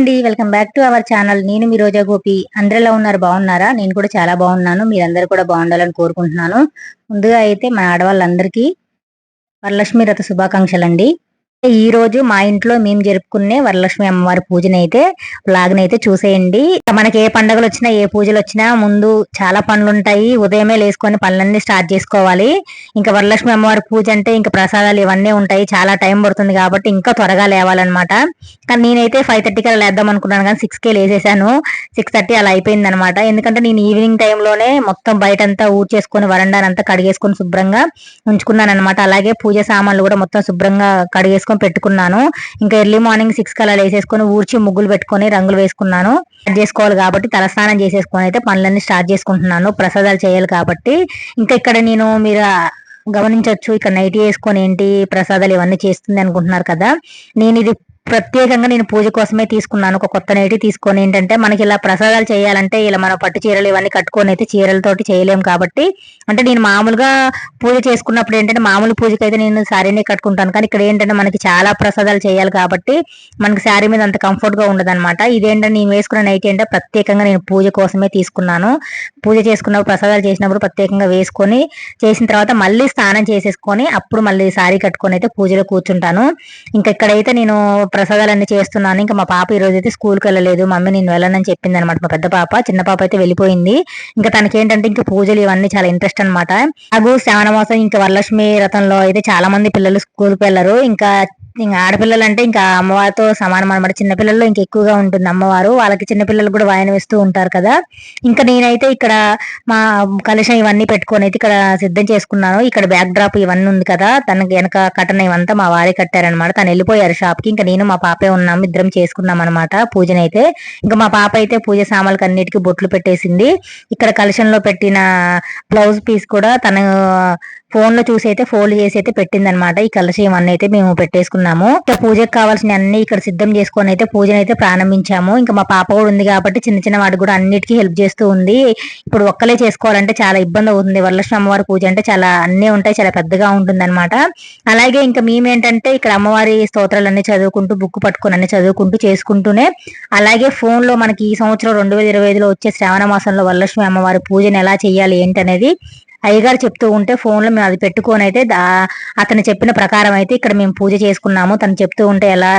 అండి. Welcome back to our channel. నేను మీ రోజా గోపి. అందరిలో ఉన్నారు? బాగున్నారా? నేను కూడా చాలా బాగున్నాను. మీరందరూ కూడా బాగుండాలని కోరుకుంటున్నాను. ముందుగా అయితే మన ఆడవాళ్ళందరికీ వరలక్ష్మి రథ శుభాకాంక్షలు అండి ఈ రోజు మా ఇంట్లో మేము జరుపుకునే వరలక్ష్మి అమ్మవారి పూజనైతే లాగనైతే చూసేయండి. మనకి ఏ పండుగలు వచ్చినా ఏ పూజలు వచ్చినా ముందు చాలా పనులు ఉంటాయి ఉదయమే లేసుకొని పనులన్నీ స్టార్ట్ చేసుకోవాలి. ఇంకా వరలక్ష్మి అమ్మవారి పూజ అంటే ఇంకా ప్రసాదాలు ఇవన్నీ ఉంటాయి. చాలా టైం పడుతుంది కాబట్టి ఇంకా త్వరగా లేవాలన్నమాట. కానీ నేనైతే ఫైవ్ థర్టీకి అలా లేద్దాం అనుకున్నాను కానీ సిక్స్ కే లేసేసాను. సిక్స్ థర్టీ అలా అయిపోయింది అనమాట ఎందుకంటే నేను ఈవినింగ్ టైంలోనే మొత్తం బయట అంతా ఊడ్చేసుకొని వరండానంతా కడిగేసుకొని శుభ్రంగా ఉంచుకున్నాను అనమాట అలాగే పూజ సామాన్లు కూడా మొత్తం శుభ్రంగా కడిగేసుకొని వేసుకొని పెట్టుకున్నాను. ఇంకా ఎర్లీ మార్నింగ్ సిక్స్ కల్లా వేసేసుకొని ఊడ్చి ముగ్గులు పెట్టుకొని రంగులు వేసుకున్నాను. చేసుకోవాలి కాబట్టి తలస్నానం చేసేసుకొని అయితే పనులన్నీ స్టార్ట్ చేసుకుంటున్నాను. ప్రసాదాలు చేయాలి కాబట్టి. ఇంకా ఇక్కడ నేను మీరు గమనించవచ్చు ఇక్కడ నైట్ వేసుకొని ఏంటి ప్రసాదాలు ఇవన్నీ చేస్తుంది అనుకుంటున్నారు కదా. నేను ఇది ప్రత్యేకంగా నేను పూజ కోసమే తీసుకున్నాను. ఒక కొత్త నేటి తీసుకొని ఏంటంటే మనకి ఇలా ప్రసాదాలు చేయాలంటే ఇలా మనం పట్టు చీరలు ఇవన్నీ కట్టుకొని అయితే చీరలతోటి చేయలేము కాబట్టి అంటే నేను మామూలుగా పూజ చేసుకున్నప్పుడు ఏంటంటే మామూలు పూజకి అయితే నేను శారీనే కట్టుకుంటాను. కానీ ఇక్కడ ఏంటంటే మనకి చాలా ప్రసాదాలు చేయాలి కాబట్టి మనకి శారీ మీద అంత కంఫర్ట్గా ఉండదు అనమాట ఇదేంటంటే నేను వేసుకున్న నైట్ ఏంటంటే ప్రత్యేకంగా నేను పూజ కోసమే తీసుకున్నాను. పూజ చేసుకున్నప్పుడు ప్రసాదాలు చేసినప్పుడు ప్రత్యేకంగా వేసుకొని చేసిన తర్వాత మళ్ళీ స్నానం చేసేసుకొని అప్పుడు మళ్ళీ శారీ కట్టుకొని అయితే పూజలో కూర్చుంటాను. ఇంకా ఇక్కడైతే నేను ప్రసాదాలన్నీ చేస్తున్నాను. ఇంకా మా పాప ఈ రోజు అయితే స్కూల్కి వెళ్ళలేదు. మమ్మీ నేను వెళ్ళనని చెప్పింది అనమాట మా పెద్ద పాప చిన్న పాప అయితే వెళ్ళిపోయింది. ఇంకా తనకి ఏంటంటే ఇంకా పూజలు ఇవన్నీ చాలా ఇంట్రెస్ట్ అనమాట అగు శ్రావణ మాసం ఇంకా వరలక్ష్మి రథంలో అయితే చాలా మంది పిల్లలు స్కూల్కి వెళ్ళరు. ఇంకా ఇంకా ఆడపిల్లలు అంటే ఇంకా అమ్మవారితో సమానం అనమాట చిన్నపిల్లల్లో ఇంకా ఎక్కువగా ఉంటుంది అమ్మవారు. వాళ్ళకి చిన్నపిల్లలు కూడా వాయన వేస్తూ ఉంటారు కదా. ఇంకా నేనైతే ఇక్కడ మా కలుషం ఇవన్నీ పెట్టుకొని అయితే ఇక్కడ సిద్ధం చేసుకున్నాను. ఇక్కడ బ్యాక్ డ్రాప్ ఇవన్నీ ఉంది కదా. తనకి వెనక కట్టన ఇవంతా మా వారే కట్టారనమాట తను వెళ్ళిపోయారు షాప్కి ఇంకా నేను మా పాపే ఉన్నాము. ఇద్దరం చేసుకున్నాం అనమాట పూజనైతే ఇంకా మా పాప అయితే పూజ సామాన్లకి అన్నిటికీ బొట్లు పెట్టేసింది. ఇక్కడ కలుషంలో పెట్టిన బ్లౌజ్ పీస్ కూడా తను ఫోన్లో చూసి అయితే ఫోల్డ్ చేసి అయితే పెట్టిందనమాట. ఈ కలశం ఇవన్నీ అయితే మేము పెట్టేసుకున్నాము. ఇంకా పూజకు కావాల్సిన అన్ని ఇక్కడ సిద్ధం చేసుకొని అయితే పూజను అయితే ప్రారంభించాము. ఇంకా మా పాప కూడా ఉంది కాబట్టి చిన్న చిన్న వాటికి కూడా అన్నిటికీ హెల్ప్ చేస్తూ ఉంది. ఇప్పుడు ఒక్కలే చేసుకోవాలంటే చాలా ఇబ్బంది అవుతుంది. వరలక్ష్మి అమ్మవారి పూజ అంటే చాలా అన్నీ ఉంటాయి చాలా పెద్దగా ఉంటుంది అనమాట అలాగే ఇంకా మేమేంటంటే ఇక్కడ అమ్మవారి స్తోత్రాలన్నీ చదువుకుంటూ బుక్ పట్టుకుని అన్ని చదువుకుంటూ చేసుకుంటూనే అలాగే ఫోన్లో మనకి ఈ సంవత్సరం రెండు వేల ఇరవై ఐదులో వచ్చే శ్రావణ మాసంలో వరలక్ష్మి అమ్మవారి పూజను ఎలా చేయాలి ఏంటనేది అయ్యగారు చెప్తూ ఉంటే ఫోన్లో మేము అది పెట్టుకొని అయితే అతను చెప్పిన ప్రకారం అయితే ఇక్కడ మేము పూజ చేసుకున్నాము. తను చెప్తూ ఉంటే ఎలా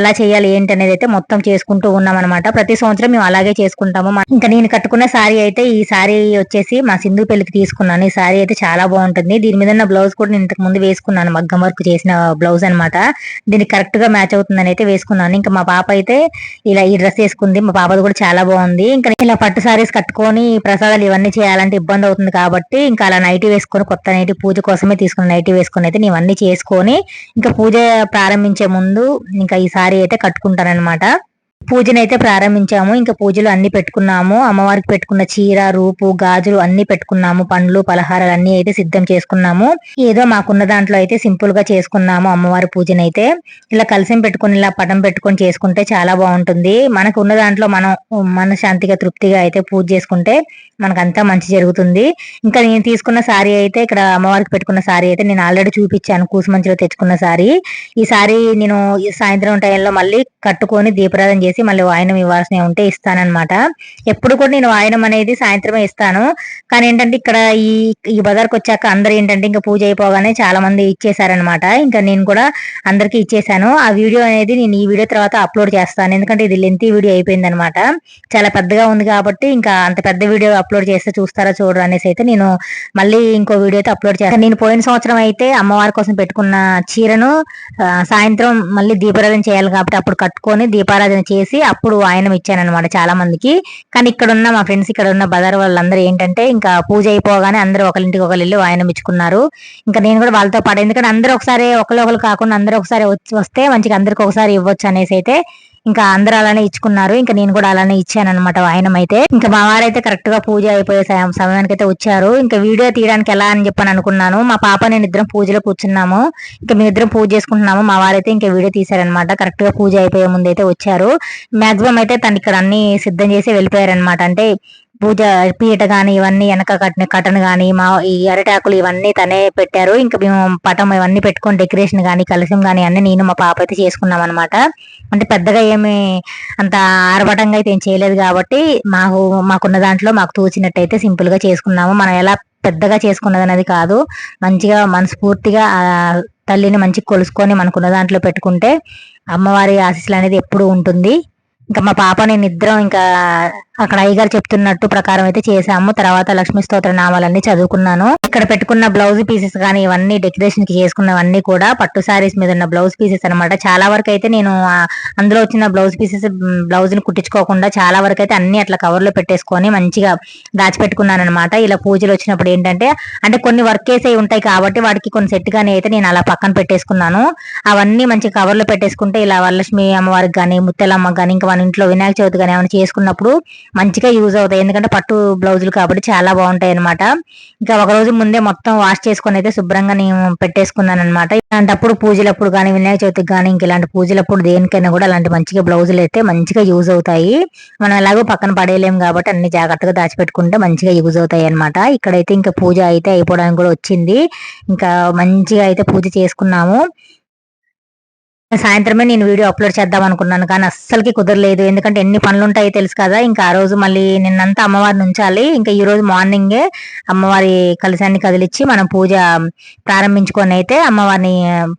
ఎలా చేయాలి ఏంటి అనేది అయితే మొత్తం చేసుకుంటూ ఉన్నాం అనమాట ప్రతి సంవత్సరం మేము అలాగే చేసుకుంటాము. ఇంకా నేను కట్టుకున్న సారీ అయితే ఈ సారీ వచ్చేసి మా సింధు పెళ్ళికి తీసుకున్నాను. ఈ సారీ అయితే చాలా బాగుంటుంది. దీని మీద ఉన్న బ్లౌజ్ కూడా నేను ఇంతకు ముందు వేసుకున్నాను. మగ్గం వర్క్ చేసిన బ్లౌజ్ అనమాట దీనికి కరెక్ట్గా మ్యాచ్ అవుతుందని అయితే వేసుకున్నాను. ఇంకా మా పాప అయితే ఇలా ఈ డ్రెస్ వేసుకుంది. మా పాపది కూడా చాలా బాగుంది. ఇంకా ఇలా పట్టు సారీస్ కట్టుకొని ప్రసాదాలు ఇవన్నీ చేయాలంటే ఇబ్బంది అవుతుంది కాబట్టి ఇంకా అలా నైటీ వేసుకొని కొత్త నైటీ పూజ కోసమే తీసుకున్న నైటీ వేసుకొని అయితే నేను అన్ని చేసుకొని ఇంకా పూజ ప్రారంభించే ముందు ఇంకా ఈ సారీ అయితే కట్టుకుంటానమాట పూజనైతే ప్రారంభించాము. ఇంకా పూజలు అన్ని పెట్టుకున్నాము. అమ్మవారికి పెట్టుకున్న చీర రూపు గాజులు అన్ని పెట్టుకున్నాము. పండ్లు పలహారాలు అన్ని అయితే సిద్ధం చేసుకున్నాము. ఏదో మాకున్న దాంట్లో అయితే సింపుల్గా చేసుకున్నాము అమ్మవారి పూజనైతే. ఇలా కలిసి పెట్టుకుని ఇలా పటం పెట్టుకొని చేసుకుంటే చాలా బాగుంటుంది. మనకు ఉన్న దాంట్లో మనం మనశ్శాంతిగా తృప్తిగా అయితే పూజ చేసుకుంటే మనకంతా మంచి జరుగుతుంది. ఇంకా నేను తీసుకున్న సారీ అయితే ఇక్కడ అమ్మవారికి పెట్టుకున్న సారీ అయితే నేను ఆల్రెడీ చూపించాను. కూసుమంచిలో తెచ్చుకున్న సారీ. ఈ సారీ నేను సాయంత్రం టైంలో మళ్ళీ కట్టుకొని దీపరాధన చేసి మళ్ళీ వాయనం ఇవ్వాల్సినవి ఉంటే ఇస్తానమాట ఎప్పుడు కూడా నేను వాయనం అనేది సాయంత్రమే ఇస్తాను. కానీ ఏంటంటే ఇక్కడ ఈ ఈ బజార్కి వచ్చాక అందరు ఏంటంటే ఇంకా పూజ అయిపోగానే చాలా మంది ఇచ్చేసారనమాట ఇంకా నేను కూడా అందరికి ఇచ్చేసాను ఆ వీడియో అనేది నేను ఈ వీడియో తర్వాత అప్లోడ్ చేస్తాను. ఎందుకంటే ఇది లెంతీ వీడియో అయిపోయింది అనమాట చాలా పెద్దగా ఉంది కాబట్టి ఇంకా అంత పెద్ద వీడియో అప్లోడ్ చేస్తే చూస్తారా చూడరు అనేసి అయితే నేను మళ్ళీ ఇంకో వీడియో అయితే అప్లోడ్ చేస్తాను. నేను పోయిన సంవత్సరం అయితే అమ్మవారి కోసం పెట్టుకున్న చీరను సాయంత్రం మళ్ళీ దీపారాధన చేయాలి కాబట్టి అప్పుడు కట్టుకొని దీపారాధన చేసి అప్పుడు ఆయన ఇచ్చాను చాలా మందికి కానీ ఇక్కడ ఉన్న మా ఫ్రెండ్స్ ఇక్కడ ఉన్న బజార్ వాళ్ళందరూ ఏంటంటే ఇంకా పూజ అయిపోగానే అందరూ ఒకరింటికి ఒకరు వెళ్ళి ఆయన ఇచ్చుకున్నారు. ఇంకా నేను కూడా వాళ్ళతో పాటు. ఎందుకంటే అందరూ ఒకసారి ఒకళ్ళు ఒకరు కాకుండా అందరూ ఒకసారి వస్తే మంచిగా అందరికి ఒకసారి ఇవ్వచ్చు అనేసి అయితే ఇంకా అందరూ అలానే ఇచ్చుకున్నారు. ఇంకా నేను కూడా అలానే ఇచ్చాను అనమాట వాయనం అయితే ఇంకా మా వారైతే కరెక్ట్గా పూజ అయిపోయే సమయానికి అయితే వచ్చారు. ఇంకా వీడియో తీయడానికి ఎలా అని చెప్పని అనుకున్నాను. మా పాప నేను ఇద్దరం పూజలో కూర్చున్నాము. ఇంకా మేము ఇద్దరం పూజ చేసుకుంటున్నాము. మా వారైతే ఇంకా వీడియో తీశారనమాట కరెక్ట్గా పూజ అయిపోయే ముందు అయితే వచ్చారు. మాక్సిమం అయితే తను ఇక్కడ అన్ని సిద్ధం చేసి వెళ్ళిపోయారనమాట అంటే పూజ పీట గాని ఇవన్నీ వెనక కట్టిన కటన్ గాని మా ఈ అరటాకులు ఇవన్నీ తనే పెట్టారు. ఇంకా మేము పటం ఇవన్నీ పెట్టుకొని డెకరేషన్ గాని కలశం గాని అన్ని నేను మా పాప అయితే చేసుకున్నాం అనమాట అంటే పెద్దగా ఏమి అంత ఆర్భటంగా అయితే ఏం చేయలేదు కాబట్టి మాకు మాకున్న దాంట్లో మాకు తోచినట్టయితే సింపుల్గా చేసుకున్నాము. మనం ఎలా పెద్దగా చేసుకున్నది అనేది కాదు. మంచిగా మనస్ఫూర్తిగా తల్లిని మంచిగా కొలుసుకొని మనకున్న దాంట్లో పెట్టుకుంటే అమ్మవారి ఆశీస్సులు అనేది ఎప్పుడు ఉంటుంది. ఇంకా మా పాప నేను ఇద్దరం ఇంకా అక్కడ అయ్యగారు చెప్తున్నట్టు ప్రకారం అయితే చేసాము తర్వాత లక్ష్మీ స్తోత్ర నామాలన్నీ చదువుకున్నాను. ఇక్కడ పెట్టుకున్న బ్లౌజ్ పీసెస్ కానీ ఇవన్నీ డెకరేషన్కి చేసుకున్నవన్నీ కూడా పట్టు సారీస్ మీద ఉన్న బ్లౌజ్ పీసెస్ అనమాట చాలా వరకు అయితే నేను అందులో వచ్చిన బ్లౌజ్ పీసెస్ బ్లౌజ్ని కుట్టించుకోకుండా చాలా వరకు అయితే అన్ని అట్లా కవర్లో పెట్టేసుకొని మంచిగా దాచిపెట్టుకున్నాను అనమాట ఇలా పూజలు వచ్చినప్పుడు ఏంటంటే అంటే కొన్ని వర్క్ వేసే ఉంటాయి కాబట్టి వాటికి కొన్ని సెట్ గానీ అయితే నేను అలా పక్కన పెట్టేసుకున్నాను. అవన్నీ మంచి కవర్లో పెట్టేసుకుంటే ఇలా వరలక్ష్మి అమ్మవారికి కానీ ముత్తెలమ్మ కానీ ఇంకా మన ఇంట్లో వినాయక చవితి కానీ ఏమైనా చేసుకున్నప్పుడు మంచిగా యూజ్ అవుతాయి. ఎందుకంటే పట్టు బ్లౌజులు కాబట్టి చాలా బాగుంటాయి అనమాట ఇంకా ఒక రోజు ముందే మొత్తం వాష్ చేసుకొని అయితే శుభ్రంగా నేను పెట్టేసుకున్నాను అనమాట ఇలాంటప్పుడు పూజలప్పుడు కానీ వినాయక చవితికి కానీ ఇంక ఇలాంటి పూజలప్పుడు దేనికైనా కూడా అలాంటి మంచిగా బ్లౌజులు అయితే మంచిగా యూజ్ అవుతాయి. మనం ఎలాగో పక్కన పడేయలేం కాబట్టి అన్ని జాగ్రత్తగా దాచిపెట్టుకుంటే మంచిగా యూజ్ అవుతాయి అనమాట ఇక్కడైతే ఇంకా పూజ అయితే అయిపోవడానికి కూడా వచ్చింది. ఇంకా మంచిగా అయితే పూజ చేసుకున్నాము. సాయంత్రమే నేను వీడియో అప్లోడ్ చేద్దాం అనుకున్నాను కానీ అస్సలకి కుదరలేదు. ఎందుకంటే ఎన్ని పనులు ఉంటాయో తెలుసు కదా ఇంకా ఆ రోజు మళ్ళీ నిన్నంతా అమ్మవారిని ఉంచాలి. ఇంకా ఈ రోజు మార్నింగే అమ్మవారి కలశాన్ని కదిలిచ్చి మనం పూజ ప్రారంభించుకొని అయితే అమ్మవారిని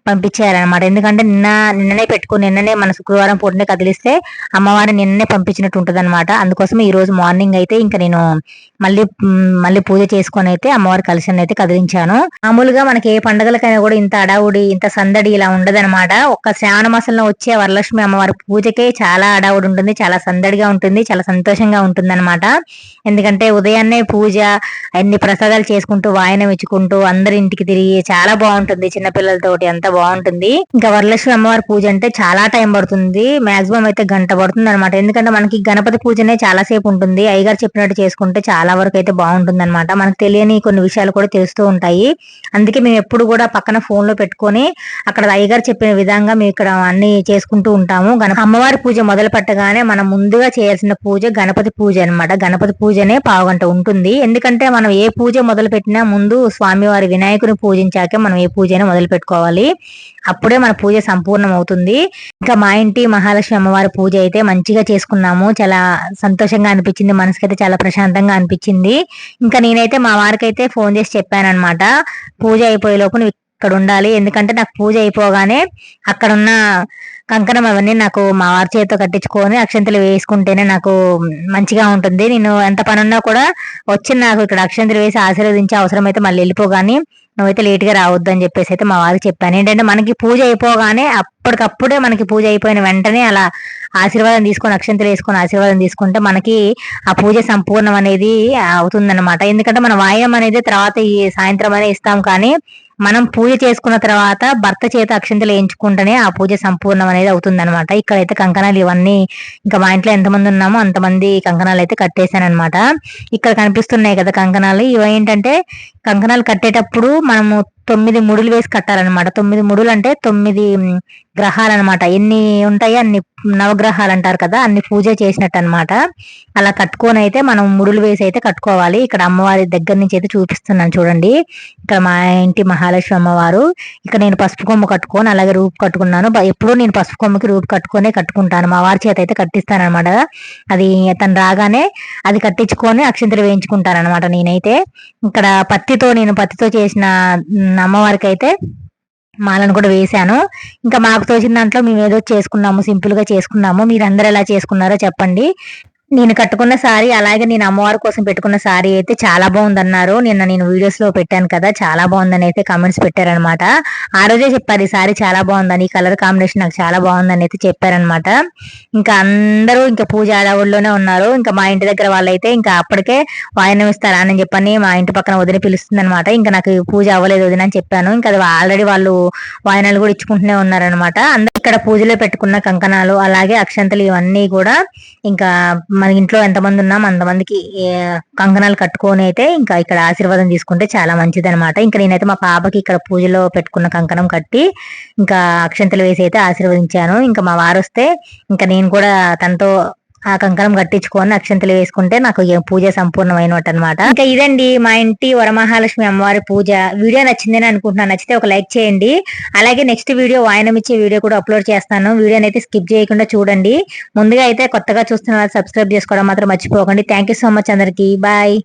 పంపించేయాలన్నమాట. ఎందుకంటే నిన్న నిన్ననే పెట్టుకుని నిన్ననే మన శుక్రవారం పూటనే కదిలిస్తే అమ్మవారిని నిన్ననే పంపించినట్టు ఉంటుంది అనమాట అందుకోసం ఈ రోజు మార్నింగ్ అయితే ఇంకా నేను మళ్ళీ మళ్ళీ పూజ చేసుకొని అయితే అమ్మవారి కలశాన్ని అయితే కదిలించాను. మామూలుగా మనకి ఏ పండగలకైనా కూడా ఇంత అడావుడి ఇంత సందడి ఇలా ఉండదన్నమాట. ఒక్క శ్రావణ మాసంలో వచ్చే వరలక్ష్మి అమ్మవారి పూజకే చాలా అడావుడు ఉంటుంది చాలా సందడిగా ఉంటుంది చాలా సంతోషంగా ఉంటుంది అనమాట ఎందుకంటే ఉదయాన్నే పూజ అన్ని ప్రసాదాలు చేసుకుంటూ వాయనం ఇచ్చుకుంటూ అందరి ఇంటికి తిరిగి చాలా బాగుంటుంది చిన్నపిల్లలతోటి అంత బాగుంటుంది. ఇంకా వరలక్ష్మి అమ్మవారి పూజ అంటే చాలా టైం పడుతుంది మాక్సిమం అయితే గంట పడుతుంది అనమాట ఎందుకంటే మనకి గణపతి పూజనే చాలా సేపు ఉంటుంది అయ్యగారు చెప్పినట్టు చేసుకుంటే చాలా వరకు అయితే బాగుంటుంది అనమాట మనకు తెలియని కొన్ని విషయాలు కూడా తెలుస్తూ ఉంటాయి. అందుకే మేము ఎప్పుడు కూడా పక్కన ఫోన్లో పెట్టుకొని అక్కడ అయ్యగారు చెప్పిన విధంగా మేము ఇక్కడ అన్ని చేసుకుంటూ ఉంటాము. అమ్మవారి పూజ మొదలు పెట్టగానే మనం ముందుగా చేయాల్సిన పూజ గణపతి పూజ అనమాట గణపతి పూజనే పావుగంట ఉంటుంది. ఎందుకంటే మనం ఏ పూజ మొదలు పెట్టినా ముందు స్వామివారి వినాయకుని పూజించాకే మనం ఏ పూజ మొదలు పెట్టుకోవాలి. అప్పుడే మన పూజ సంపూర్ణం అవుతుంది ఇంకా మా ఇంటి మహాలక్ష్మి అమ్మవారి పూజ అయితే మంచిగా చేసుకున్నాము. చాలా సంతోషంగా అనిపించింది. మనసుకైతే చాలా ప్రశాంతంగా అనిపించింది. ఇంకా నేనైతే మా వారికి అయితే ఫోన్ చేసి చెప్పాను అనమాట పూజ అయిపోయే లోపు ఇక్కడ ఉండాలి ఎందుకంటే నాకు పూజ అయిపోగానే అక్కడ ఉన్న కంకణం అవన్నీ నాకు మా వారి చేతితో కట్టించుకొని అక్షంతలు వేసుకుంటేనే నాకు మంచిగా ఉంటుంది. నేను ఎంత పని ఉన్నా కూడా వచ్చి నాకు ఇక్కడ అక్షంతలు వేసి ఆశీర్వదించే అవసరం అయితే మళ్ళీ వెళ్ళిపోగాని నువ్వైతే లేట్గా రావద్దు అని చెప్పేసి అయితే మా వారికి చెప్పాను. ఏంటంటే మనకి పూజ అయిపోగానే అప్పటికప్పుడే మనకి పూజ అయిపోయిన వెంటనే అలా ఆశీర్వాదం తీసుకొని అక్షంతలు వేసుకొని ఆశీర్వాదం తీసుకుంటే మనకి ఆ పూజ సంపూర్ణం అనేది అవుతుందన్నమాట. ఎందుకంటే మన వాయం అనేది తర్వాత ఈ సాయంత్రం అనే ఇస్తాం కానీ మనం పూజ చేసుకున్న తర్వాత భర్త చేత అక్షంతలు వేయించుకుంటేనే ఆ పూజ సంపూర్ణం అనేది అవుతుంది అనమాట ఇక్కడైతే కంకణాలు ఇవన్నీ ఇంకా మా ఇంట్లో ఎంతమంది ఉన్నామో అంతమంది కంకణాలు అయితే కట్టేశాను అనమాట ఇక్కడ కనిపిస్తున్నాయి కదా కంకణాలు. ఇవేంటంటే కంకణాలు కట్టేటప్పుడు మనము తొమ్మిది ముడులు వేసి కట్టాలన్నమాట. తొమ్మిది ముడులు అంటే తొమ్మిది గ్రహాలు అనమాట ఎన్ని ఉంటాయి అన్ని నవగ్రహాలు అంటారు కదా అన్ని పూజ చేసినట్టు అనమాట అలా కట్టుకొని అయితే మనం ముడులు వేసి అయితే కట్టుకోవాలి. ఇక్కడ అమ్మవారి దగ్గర నుంచి అయితే చూపిస్తున్నాను చూడండి. ఇక్కడ మా ఇంటి మహాలక్ష్మి అమ్మవారు. ఇక్కడ నేను పసుపు కొమ్ము కట్టుకొని అలాగే రూపు కట్టుకున్నాను. ఎప్పుడూ నేను పసుపు కొమ్మకి రూపు కట్టుకొని కట్టుకుంటాను. మా వారి చేత అయితే కట్టిస్తాను అనమాట అది తను రాగానే అది కట్టించుకొని అక్షంతలు వేయించుకుంటాను అనమాట నేనైతే. ఇక్కడ పత్తి పత్తితో నేను పత్తితో చేసిన అమ్మవారికి అయితే మాలను కూడా వేశాను. ఇంకా మాకు తోచిన దాంట్లో మేము ఏదో చేసుకున్నాము సింపుల్గా చేసుకున్నాము. మీరు అందరు ఎలా చేసుకున్నారో చెప్పండి. నేను కట్టుకున్న సారీ అలాగే నేను అమ్మవారి కోసం పెట్టుకున్న సారీ అయితే చాలా బాగుందన్నారు. నిన్న నేను వీడియోస్లో పెట్టాను కదా చాలా బాగుందని అయితే కమెంట్స్ పెట్టారనమాట ఆ రోజే చెప్పారు ఈ సారీ చాలా బాగుందని ఈ కలర్ కాంబినేషన్ నాకు చాలా బాగుందని అయితే చెప్పారనమాట ఇంకా అందరూ ఇంకా పూజ అడవుల్లోనే ఉన్నారు. ఇంకా మా ఇంటి దగ్గర వాళ్ళైతే ఇంకా అప్పటికే వాయనం ఇస్తారా అని చెప్పని మా ఇంటి పక్కన వదిలి పిలుస్తుంది అనమాట ఇంకా నాకు పూజ అవ్వలేదు వదిన అని చెప్పాను. ఇంకా ఆల్రెడీ వాళ్ళు వాయనాలు కూడా ఇచ్చుకుంటూనే ఉన్నారనమాట అందరూ ఇక్కడ పూజలో పెట్టుకున్న కంకణాలు అలాగే అక్షంతలు ఇవన్నీ కూడా ఇంకా మన ఇంట్లో ఎంతమంది ఉన్నాం అంతమందికి కంకణాలు కట్టుకొని అయితే ఇంకా ఇక్కడ ఆశీర్వాదం తీసుకుంటే చాలా మంచిది అనమాట ఇంకా నేనైతే మా పాపకి ఇక్కడ పూజలో పెట్టుకున్న కంకణం కట్టి ఇంకా అక్షంతలు వేసి అయితే ఆశీర్వదించాను. ఇంకా మా వారు వస్తే ఇంకా నేను కూడా తనతో ఆ కంకణం కట్టించుకొని అక్షంతలు వేసుకుంటే నాకు పూజ సంపూర్ణమైనట్టు అనమాట ఇంకా ఇదండి మా ఇంటి వరమహాలక్ష్మి అమ్మవారి పూజ. వీడియో నచ్చిందని అనుకుంటున్నాను. నచ్చితే ఒక లైక్ చేయండి. అలాగే నెక్స్ట్ వీడియో వాయనం ఇచ్చే వీడియో కూడా అప్లోడ్ చేస్తాను. వీడియోని అయితే స్కిప్ చేయకుండా చూడండి. ముందుగా అయితే కొత్తగా చూస్తున్న సబ్స్క్రైబ్ చేసుకోవడం మాత్రం మర్చిపోకండి. థ్యాంక్ సో మచ్ అందరికి. బాయ్.